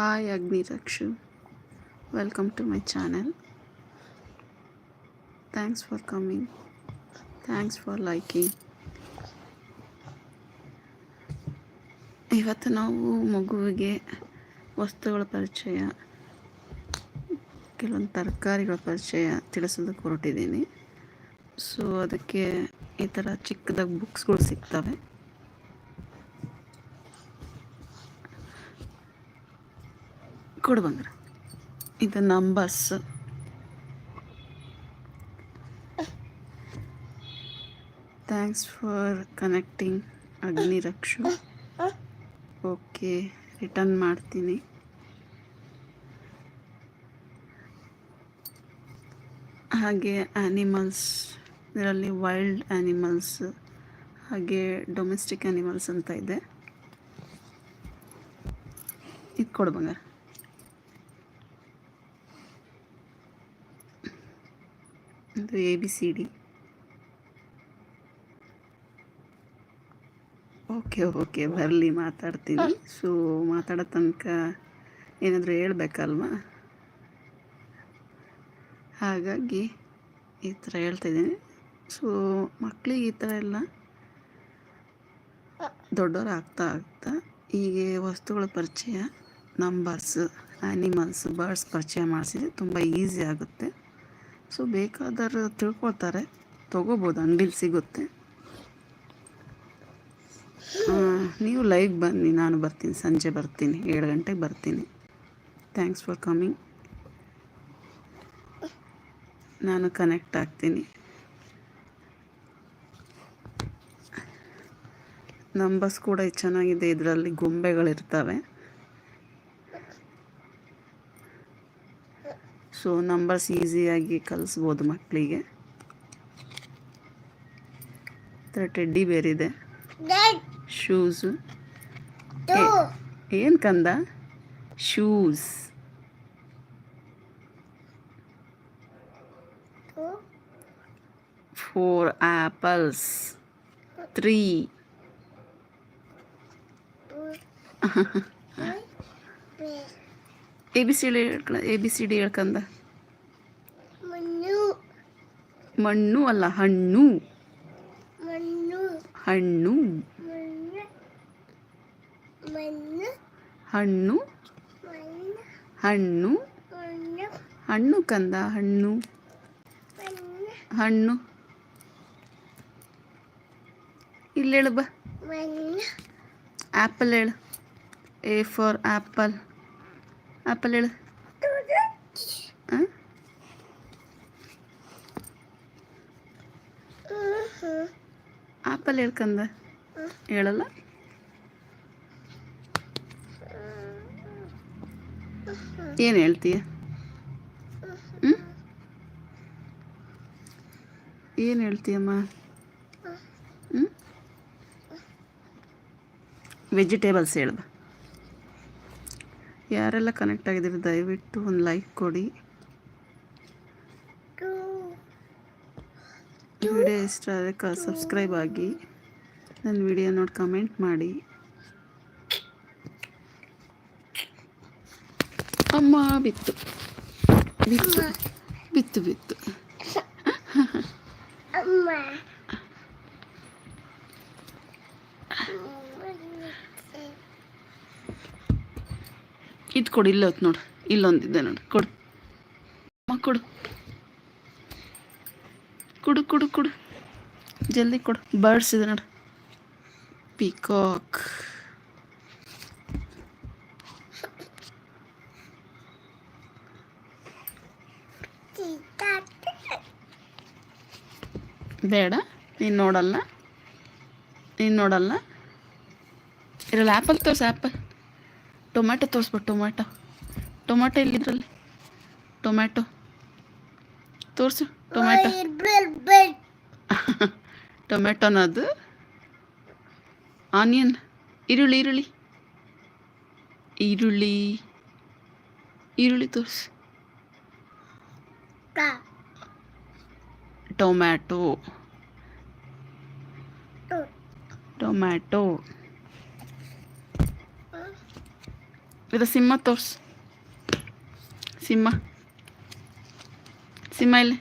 Hi Agni Rakshu welcome to my channel thanks for coming thanks for liking ಇವತ್ತು ನಾವು ಮಗುವಿಗೆ ವಸ್ತುಗಳ ಪರಿಚಯ, ಕೆಲವೊಂದು ತರಕಾರಿಗಳ ಪರಿಚಯ ತಿಳಿಸೋದಕ್ಕೆ ಹೊರಟಿದ್ದೀನಿ. ಸೊ ಅದಕ್ಕೆ ಈ ಥರ ಚಿಕ್ಕದಾಗಿ ಬುಕ್ಸ್ಗಳು ಸಿಗ್ತವೆ. ಕೊಡು ಬಂದ್ರೆ. ಇದು ನಂಬರ್ಸ್ ಥ್ಯಾಂಕ್ಸ್ ಫಾರ್ ಕನೆಕ್ಟಿಂಗ್ ಅಗ್ನಿ ರಕ್ಷು. ಓಕೆ ರಿಟರ್ನ್ ಮಾಡ್ತೀನಿ. ಹಾಗೆ ಆ್ಯನಿಮಲ್ಸ್ ಇದರಲ್ಲಿ ವೈಲ್ಡ್ ಆ್ಯನಿಮಲ್ಸ್ ಹಾಗೆ ಡೊಮೆಸ್ಟಿಕ್ ಆ್ಯನಿಮಲ್ಸ್ ಅಂತ ಇದೆ. ಇದು ಕೊಡು ಬಂಗಾರ. ಇದು A B C D okay okay ಬರಲಿ ಮಾತಾಡ್ತೀನಿ. ಸೊ ಮಾತಾಡೋ ತನಕ ಏನಾದರೂ ಹೇಳ್ಬೇಕಲ್ವಾ? ಹಾಗಾಗಿ ಈ ಥರ ಹೇಳ್ತಾಯಿದ್ದೀನಿ ಸೊ ಮಕ್ಕಳಿಗೆ ಈ ಥರ ಎಲ್ಲ ದೊಡ್ಡವ್ರು ಆಗ್ತಾ ಆಗ್ತಾ ಹೀಗೆ ವಸ್ತುಗಳ ಪರಿಚಯ ನಂಬರ್ಸ್ ಆ್ಯನಿಮಲ್ಸ್ ಬರ್ಡ್ಸ್ ಪರಿಚಯ ಮಾಡಿಸಿದ್ರೆ ತುಂಬ ಈಸಿ ಆಗುತ್ತೆ. ಸೊ ಬೇಕಾದರೂ ತಿಳ್ಕೊಳ್ತಾರೆ. ತೊಗೋಬೋದು, ಅಂಗಡಿಲಿ ಸಿಗುತ್ತೆ. ನೀವು ಲೈವ್ ಬನ್ನಿ, ನಾನು ಬರ್ತೀನಿ, ಸಂಜೆ ಬರ್ತೀನಿ, ಏಳು ಗಂಟೆಗೆ ಬರ್ತೀನಿ. ಥ್ಯಾಂಕ್ಸ್ ಫಾರ್ ಕಮಿಂಗ್ ನಾನು ಕನೆಕ್ಟ್ ಆಗ್ತೀನಿ. ನಂಬರ್ಸ್ ಕೂಡ ಚೆನ್ನಾಗಿದೆ, ಇದರಲ್ಲಿ ಗೊಂಬೆಗಳಿರ್ತವೆ. ಸೊ ನಂಬರ್ಸ್ ಈಸಿಯಾಗಿ ಕಲಿಸ್ಬೋದು ಮಕ್ಕಳಿಗೆ ಥರ ಟೆಡ್ಡಿ ಬೇರಿದೆ ಶೂಸು ಏನು ಕಂದ? Shoes four apples three A B C D ಹೇಳ್ಕ A B C D ಹೇಳ್ಕಂದ? ಮಣ್ಣು. ಅಲ್ಲ ಹಣ್ಣು. ಹಣ್ಣು. ಹಣ್ಣು. ಹಣ್ಣು. ಹಣ್ಣು ಕಂದ ಹಣ್ಣು. ಹಣ್ಣು. ಇಲ್ಲಿ ಹೇಳು ಬಾ. ಆ್ಯಪಲ್ ಹೇಳು. A for apple. ಆ್ಯಪಲ್ ಹೇಳು. ಆಪಲ್ ಹೇಳ್ಕಂದ. ಹೇಳಲ್ಲ? ಏನು ಹೇಳ್ತೀಯ? ಏನು ಹೇಳ್ತೀಯಮ್ಮ? ಹ್ಞೂ ವೆಜಿಟೇಬಲ್ಸ್ ಹೇಳ್ಬ ಯಾರೆಲ್ಲ ಕನೆಕ್ಟ್ ಆಗಿದ್ದೀರಿ, ದಯವಿಟ್ಟು ಒಂದು ಲೈಕ್ ಕೊಡಿ. ವಿಡಿಯೋ ಇಷ್ಟ ಆದರೆ ಕ ಸಬ್ಸ್ಕ್ರೈಬ್ ಆಗಿ. ನನ್ನ ವಿಡಿಯೋ ನೋಡಿ ಕಮೆಂಟ್ ಮಾಡಿ. ಅಮ್ಮ, ಬಿತ್ತು. ಬಿತ್ತು ಬಿತ್ತು ಬಿತ್ತು. ಇದು ಕೊಡು, ಇಲ್ಲೇ ಹೊತ್ತು ನೋಡು. ಇಲ್ಲೊಂದಿದೆ ನೋಡು. ಕೊಡು. ಅಮ್ಮ ಕೊಡು. ಕೊಡು ಕೊಡು ಕೊಡು. ಜಲ್ದಿ ಕೊಡು. ಬರ್ಡ್ಸ್ ಇದೆ ನೋಡು. ಪಿಕಾಕ್. ಬೇಡ. ನೀನು ನೋಡಲ್ಲ. ನೀನು ನೋಡಲ್ಲ. ಇರಲ್ಲ, ಆ್ಯಪಲ್ ತೋರಿಸು, apple. Tomato ತೋರಿಸ್ಬಿಟ್ಟು tomato tomato ಎಲ್ಲಿದ್ರಲ್ಲಿ tomato ತೋರಿಸು ಟೊಮ್ಯಾಟೊ ಟೊಮೆಟೊನದು ಆನಿಯನ್ ಈರುಳ್ಳಿ ಈರುಳ್ಳಿ ಈರುಳ್ಳಿ ಈರುಳ್ಳಿ ತೋರಿಸು ಟೊಮ್ಯಾಟೊ ಟೊಮ್ಯಾಟೊ ಇದು ಸಿಂಹ ತೋರ್ಸು ಸಿಂಹ ಸಿಂಹ ಇಲ್ಲ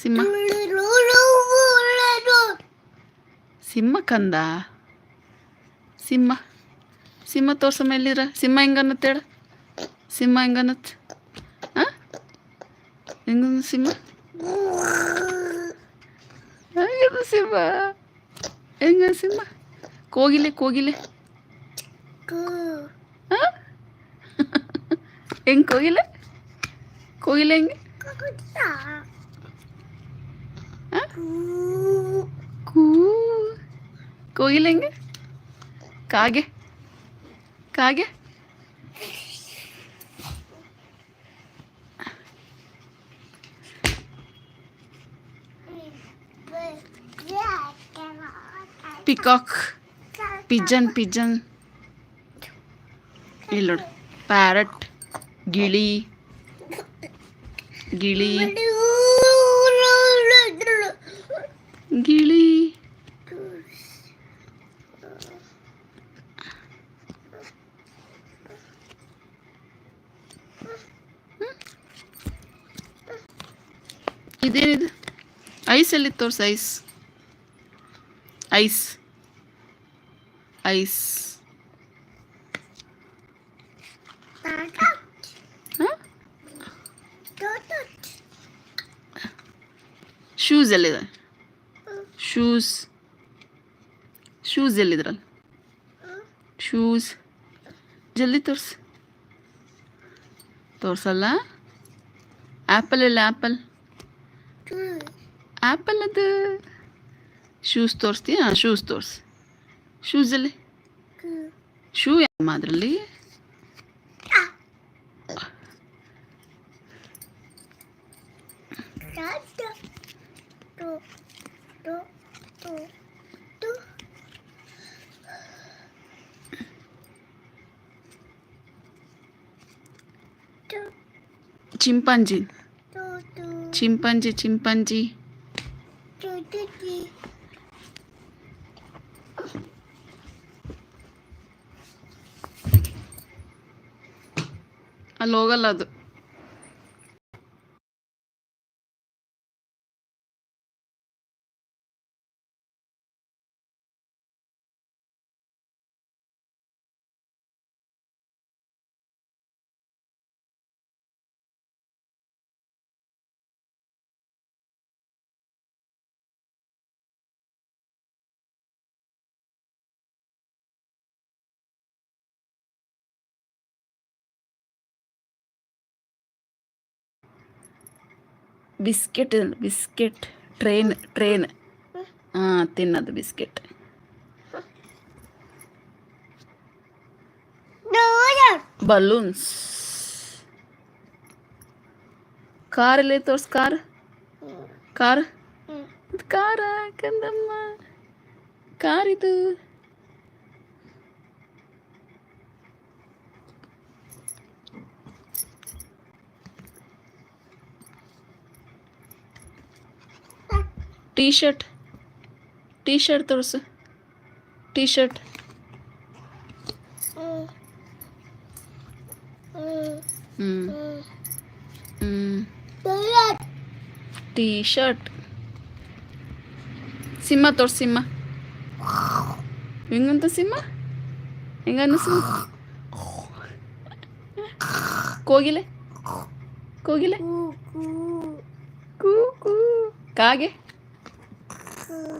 ಸಿಂಹ ಸಿಂಹ ಕಂದ ಸಿಂಹ ಸಿಂಹ ತೋರ್ಸಮ್ಮ ಎಲ್ಲಿರ ಸಿಂಹ ಹೆಂಗನ್ನತ್ತೆ ಹೇಳ ಸಿಂಹ ಹೆಂಗನ್ನತ್ ಹಾಂ ಹೆಂಗನ್ನ ಸಿಂಹ ಹೆಂಗದ ಸಿಂಹ ಹೆಂಗ ಸಿಂಹ ಕೋಗಿಲೆ ಕೋಗಿಲೆ ಹೆಂಗೆ ಕೋಗಿಲೆ ಕೋಗಿಲೆ ಹೆಂಗೆ ಕೂ ಕೋಗಿಲೆ ಹೆಂಗೆ ಕಾಗೆ ಕಾಗೆ ಪಿಕಾಕ್ ಪಿಜನ್ ಪಿಜನ್ ಇಲ್ಲಿ ನೋಡು. ಪ್ಯಾರಟ್ ಗಿಳಿ ಗಿಳಿ ಗಿಳಿ. ಇದೇನಿದು ಐಸ್ ಎಲ್ಲಿ ತೋರ್ಸ ಐಸ್ ಐಸ್ ಐಸ್ ಹಾಂ ಶೂಸ್ ಎಲ್ಲಿದೆ ಶೂಸ್ ಶೂಸ್ ಎಲ್ಲಿದ್ರಲ್ಲ ಶೂಸ್ ಜಲ್ದಿ ತೋರ್ಸು ತೋರ್ಸಲ್ಲ ಆ್ಯಪಲ್ ಇಲ್ಲ ಆ್ಯಪಲ್ ಆ್ಯಪಲ್ ಅದು ಶೂಸ್ ತೋರಿಸ್ತೀಯ ಹಾಂ ಶೂಸ್ ತೋರಿಸಿ ಶೂಸಲ್ಲಿ ಶೂ ಯಾಮ್ಮ ಅದರಲ್ಲಿ చింపంజీ. Chimpanzee chimpanzee. లోగలదు. ಹೋಗಲ್ಲ ಅದು ಬಿಸ್ಕೆಟ್ ಬಿಸ್ಕೆಟ್ ಟ್ರೈನ್ ಟ್ರೈನ್ ಹಾಂ ತಿನ್ನೋದು ಬಿಸ್ಕೆಟ್ ಬಲೂನ್ಸ್ ಕಾರಲ್ಲಿ ತೋರ್ಸ್ ಕಾರ್ ಕಾರ್ ಇದು ಟೀ ಶರ್ಟ್ ಟೀ ಶರ್ಟ್ ತೋರಿಸು. ಟೀ ಶರ್ಟ್ ಟೀ ಶರ್ಟ್ ಸಿಂಹ ತೋರ್ಸು, ಸಿಂಹ. ಹೆಂಗಂತ ಸಿಂಹ? ಹೆಂಗನ್ನ ಸಿಂಹ? ಕೋಗಿಲೆ? ಕೋಗಿಲೆ? ಕೂ ಕೂ. ಕಾಗೆ? 嗯。